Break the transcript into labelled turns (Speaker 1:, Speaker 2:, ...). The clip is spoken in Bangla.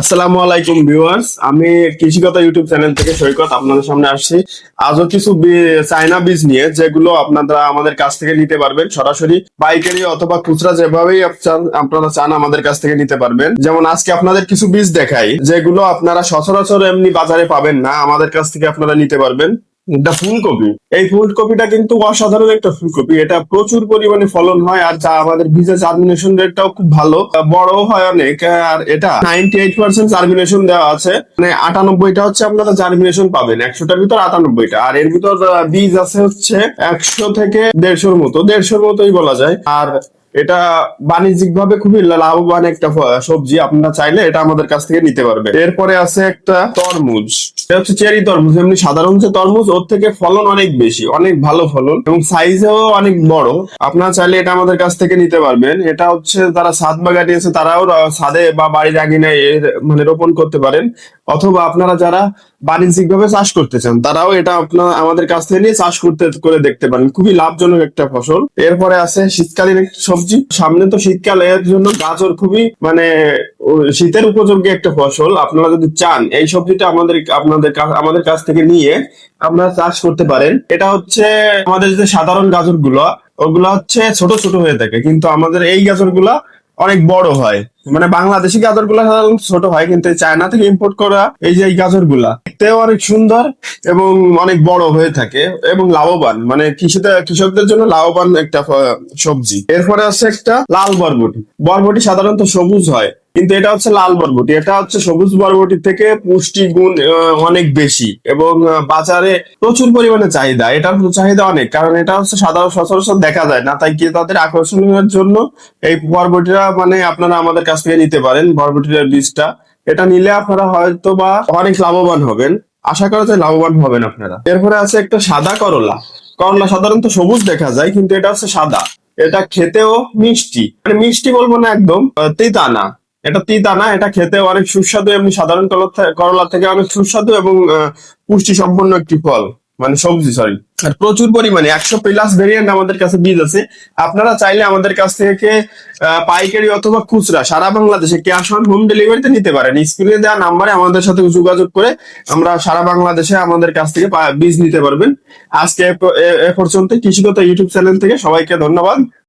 Speaker 1: আসসালামু আলাইকুম ভিউয়ার্স। আমি কৃষিগত ইউটিউব চ্যানেল থেকে সৈকত আপনাদের সামনে আসছি। আজও কিছু চায়না বীজ নিয়ে, যেগুলো আপনারা আমাদের কাছ থেকে নিতে পারবেন। সরাসরি পাইকারি অথবা খুচরা যেভাবেই আপনারা চান আমাদের কাছ থেকে নিতে পারবেন। যেমন আজকে আপনাদের কিছু বীজ দেখাই, যেগুলো আপনারা সচরাচর এমনি বাজারে পাবেন না। আমাদের কাছ থেকে আপনারা নিতে পারবেন। এটা ফুলকপি। এই ফুলকপিটা কিন্তু অসাধারণ একটা ফুলকপি। এটা প্রচুর পরিমাণে ফলন হয় আর যা আমাদের বীজের জার্মিনেশন রেটটাও খুব ভালো। বড় হয় অনেক। আর এটা নাইনটি এইট পার্সেন্ট জার্মিনেশন দেওয়া আছে। মানে আটানব্বইটা হচ্ছে আপনারা জার্মিনেশন পাবেন। একশোটার ভিতর আটানব্বইটা। আর এর ভিতর বীজ আছে হচ্ছে একশো থেকে দেড়শোর মতো। দেড়শোর মতোই বলা যায়। আর এটা বাণিজ্যিক ভাবে খুবই লাভবান একটা সবজি, আপনারা চাইলে এটা আমাদের কাছ থেকে নিতে পারবে এরপরে আছে একটা তরমুজ। এটা হচ্ছে চেরি তরমুজ, এমনি সাধারণ যে তরমুজ, ওর থেকে ফলন অনেক বেশি, অনেক ভালো ফলন, এবং সাইজেও অনেক বড়। আপনারা চাইলে এটা আমাদের কাছ থেকে নিতে পারবেন। এটা হচ্ছে যারা ছাদ বাগানি আছে, তারাও ছাদে বা বাড়ির আঙিনায় মানে রোপণ করতে পারেন। অথবা আপনারা যারা বাণিজ্যিক ভাবে চাষ করতে চান, তারাও এটা আপনার আমাদের কাছ থেকে নিয়ে চাষ করতে, করে দেখতে পারেন। খুবই লাভজনক একটা ফসল। এরপরে আছে শীতকালীন সবজি। সামনে তো শীতকাল এর জন্য গাজর খুবই মানে শীতের উপযোগী একটা ফসল। আপনারা যদি চান, এই সবজিটা আমাদের, আপনাদের আমাদের কাছ থেকে নিয়ে আপনারা চাষ করতে পারেন। এটা হচ্ছে আমাদের যে সাধারণ গাজরগুলো ওগুলা হচ্ছে ছোট ছোট হয়ে থাকে। কিন্তু আমাদের এই গাজরগুলা অনেক বড় হয়। মানে বাংলাদেশি গাজরগুলা সাধারণত ছোট হয়, কিন্তু চায়না থেকে ইম্পোর্ট করা এই যে গাজরগুলা দেখতেও অনেক সুন্দর এবং অনেক বড় হয়ে থাকে এবং লাভবান। মানে কৃষিতে, কৃষকদের জন্য লাভবান একটা সবজি। এরপরে আছে একটা লাল বরবটি। বরবটি সাধারণত সবুজ হয়। কিন্তু এটা হচ্ছে লাল বরবটি। এটা হচ্ছে সবুজ বরবটি থেকে পুষ্টি গুণ অনেক বেশি এবং বাজারে প্রচুর পরিমাণে চাহিদা। এটার চাহিদা অনেক, কারণ এটা হচ্ছে সাধারণ সচরাচর দেখা যায় না, তাই কি তাদের আকর্ষণের জন্য এই বরবটিটা মানে আপনারা আমাদের কাছ থেকে নিতে পারেন, বরবটির বীজটা। এটা নিলে আপনারা হয়তো বা অনেক লাভবান হবেন। আশা করা যায় লাভবান হবেন আপনারা। এরপরে আছে একটা সাদা করলা। করলা সাধারণত সবুজ দেখা যায়, কিন্তু এটা হচ্ছে সাদা। এটা খেতেও মিষ্টি। মানে মিষ্টি বলব না একদম তিতা না এটা তিতা না, এটা খেতে অনেক সুস্বাদু এমনি সাধারণ করলা থেকে অনেক সুস্বাদু এবং পুষ্টি সম্পন্ন একটি ফল মানে সবজি সরি আর প্রচুর পরিমাণে, একশো প্লাস ভেরিয়েন্ট আমাদের কাছে বীজ আছে। আপনারা চাইলে আমাদের কাছ থেকে পাইকারি অথবা খুচরা, সারা বাংলাদেশে ক্যাশ অন হোম ডেলিভারিতে নিতে পারেন। স্ক্রিনে দেওয়া নাম্বারে আমাদের সাথে যোগাযোগ করে আমরা সারা বাংলাদেশে আমাদের কাছ থেকে বীজ নিতে পারবেন। আজকে এ পর্যন্ত কৃষিগত ইউটিউব চ্যানেল থেকে সবাইকে ধন্যবাদ।